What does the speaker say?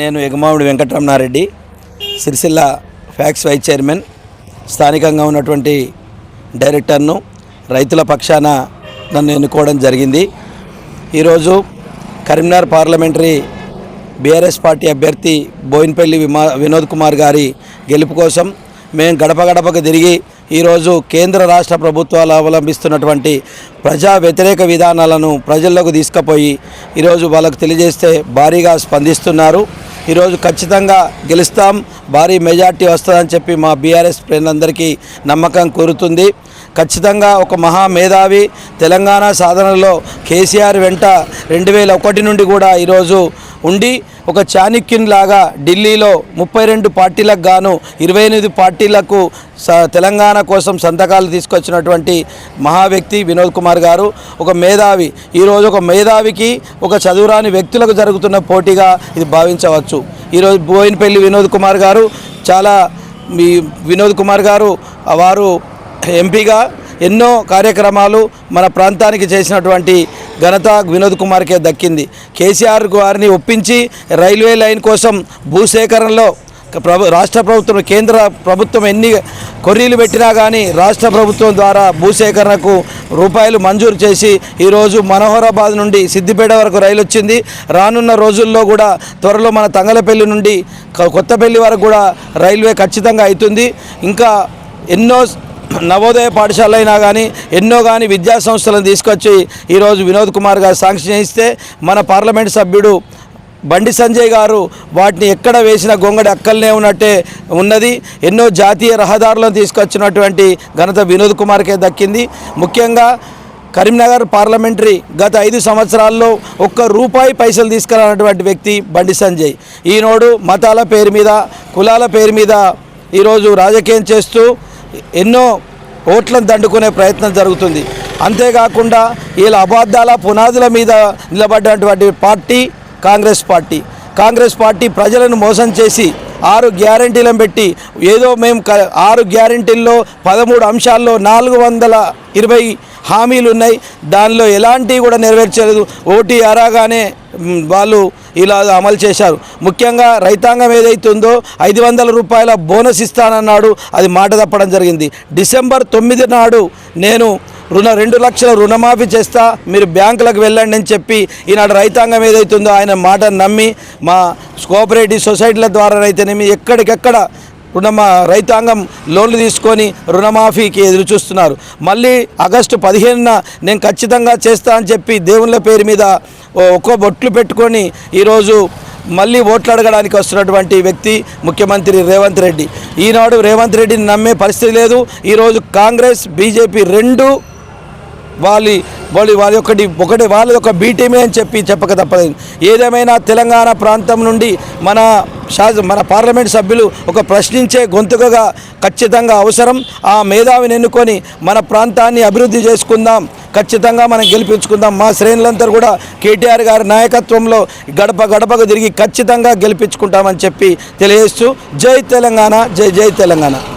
నేను Egamavidi Venkataramanareddy Sircilla PACS vice chairman స్థానికంగా ఉన్నటువంటి డైరెక్టర్ను రైతుల పక్షాన నన్ను ఎన్నుకోవడం జరిగింది. ఈరోజు కరీంనగర్ పార్లమెంటరీ బీఆర్ఎస్ పార్టీ అభ్యర్థి బోయిన్పల్లి విమా వినోద్ కుమార్ గారి గెలుపు కోసం మేము గడప గడపకు తిరిగి ఈరోజు కేంద్ర రాష్ట్ర ప్రభుత్వాలు అవలంబిస్తున్నటువంటి ప్రజా వ్యతిరేక విధానాలను ప్రజల్లోకి తీసుకుపోయి ఈరోజు వాళ్ళకు తెలియజేస్తే భారీగా స్పందిస్తున్నారు. ఈరోజు ఖచ్చితంగా గెలుస్తాం భారీ మెజార్టీ వస్తుందని చెప్పి మా బీఆర్ఎస్ ఫ్రెండ్లందరికీ నమ్మకం కోరుతుంది. ఖచ్చితంగా ఒక మహా మేధావి తెలంగాణ సాధనలో కేసీఆర్ వెంట రెండు వేల ఒకటి నుండి కూడా ఈరోజు ఉండి ఒక చాణిక్యున్ లాగా ఢిల్లీలో ముప్పై రెండు పార్టీలకు గాను ఇరవై ఎనిమిది పార్టీలకు స తెలంగాణ కోసం సంతకాలు తీసుకొచ్చినటువంటి మహా వ్యక్తి వినోద్ కుమార్ గారు ఒక మేధావి. ఈరోజు ఒక మేధావికి ఒక చదువురాని వ్యక్తులకు జరుగుతున్న పోటీగా ఇది భావించవచ్చు. ఈరోజు బోయినపల్లి వినోద్ కుమార్ గారు చాలా మీ వినోద్ కుమార్ గారు వారు ఎంపీగా ఎన్నో కార్యక్రమాలు మన ప్రాంతానికి చేసినటువంటి ఘనత వినోద్ కుమార్కే దక్కింది. కేసీఆర్ గారిని ఒప్పించి రైల్వే లైన్ కోసం భూసేకరణలో ప్రభు రాష్ట్ర ప్రభుత్వం కేంద్ర ప్రభుత్వం ఎన్ని కొర్రీలు పెట్టినా కానీ రాష్ట్ర ప్రభుత్వం ద్వారా భూసేకరణకు రూపాయలు మంజూరు చేసి ఈరోజు మనోహరాబాద్ నుండి సిద్దిపేట వరకు రైలు వచ్చింది. రానున్న రోజుల్లో కూడా త్వరలో మన తంగలపల్లి నుండి కొత్తపల్లి వరకు కూడా రైల్వే ఖచ్చితంగా అవుతుంది. ఇంకా ఎన్నో నవోదయ పాఠశాల అయినా కానీ ఎన్నో కానీ విద్యా సంస్థలను తీసుకొచ్చి ఈరోజు వినోద్ కుమార్ గారు శాంక్షన్ ఇస్తే మన పార్లమెంట్ సభ్యుడు బండి సంజయ్ గారు వాటిని ఎక్కడ వేసిన గొంగడి అక్కలనే ఉన్నట్టే ఉన్నది. ఎన్నో జాతీయ రహదారులను తీసుకొచ్చినటువంటి ఘనత వినోద్ కుమార్కే దక్కింది. ముఖ్యంగా కరీంనగర్ పార్లమెంటరీ గత ఐదు సంవత్సరాల్లో ఒక్క రూపాయి పైసలు తీసుకురానటువంటి వ్యక్తి బండి సంజయ్. ఈనాడు మతాల పేరు మీద కులాల పేరు మీద ఈరోజు రాజకీయం చేస్తూ ఎన్నో ఓట్లను దండుకునే ప్రయత్నం జరుగుతుంది. అంతేకాకుండా వీళ్ళ అబద్ధాల పునాదుల మీద నిలబడ్డటువంటి party Congress party. Congress party ప్రజలను మోసం చేసి ఆరు గ్యారంటీలను పెట్టి ఏదో మేము ఆరు గ్యారంటీల్లో పదమూడు అంశాల్లో నాలుగు వందల ఇరవై హామీలు ఉన్నాయి. దానిలో ఎలాంటివి కూడా నెరవేర్చలేదు. ఓటీ అరాగానే వాళ్ళు ఇలా అమలు చేశారు. ముఖ్యంగా రైతాంగం ఏదైతుందో ఐదు వందల రూపాయల బోనస్ ఇస్తానన్నాడు. అది మాట తప్పడం జరిగింది. డిసెంబర్ తొమ్మిది నాడు నేను రుణ రెండు లక్షల రుణమాఫీ చేస్తా మీరు బ్యాంకులకు వెళ్ళండి అని చెప్పి ఈనాడు రైతాంగం ఏదైతుందో ఆయన మాట నమ్మి మా కోఆపరేటివ్ సొసైటీల ద్వారానైతేనేమి ఎక్కడికెక్కడ రుణమా రైతాంగం లోన్లు తీసుకొని రుణమాఫీకి ఎదురు చూస్తున్నారు మళ్ళీ ఆగస్టు పదిహేనున నేను ఖచ్చితంగా చేస్తా అని చెప్పి దేవుళ్ళ పేరు మీద ఓ- ఒక్కో బొట్లు పెట్టుకొని ఈరోజు మళ్ళీ ఓట్లు అడగడానికి వస్తున్నటువంటి వ్యక్తి ముఖ్యమంత్రి రేవంత్ రెడ్డి. ఈనాడు రేవంత్ రెడ్డిని నమ్మే పరిస్థితి లేదు. ఈరోజు కాంగ్రెస్ బీజేపీ రెండు వాళ్ళ వాళ్ళు వాళ్ళ ఒకటి ఒకటి వాళ్ళ యొక్క బీటీమే అని చెప్పి చెప్పక తప్పదు ఏదేమైనా తెలంగాణ ప్రాంతం నుండి మన మన పార్లమెంట్ సభ్యులు ఒక ప్రశ్నించే గొంతుకగా ఖచ్చితంగా అవసరం. ఆ మేధావిని ఎన్నుకొని మన ప్రాంతాన్ని అభివృద్ధి చేసుకుందాం. ఖచ్చితంగా మనం గెలిపించుకుందాం. మా శ్రేణులంతా కూడా కేటీఆర్ గారి నాయకత్వంలో గడప గడపకు తిరిగి ఖచ్చితంగా గెలిపించుకుంటామని చెప్పి తెలియజేస్తూ జై తెలంగాణ జై జై తెలంగాణ.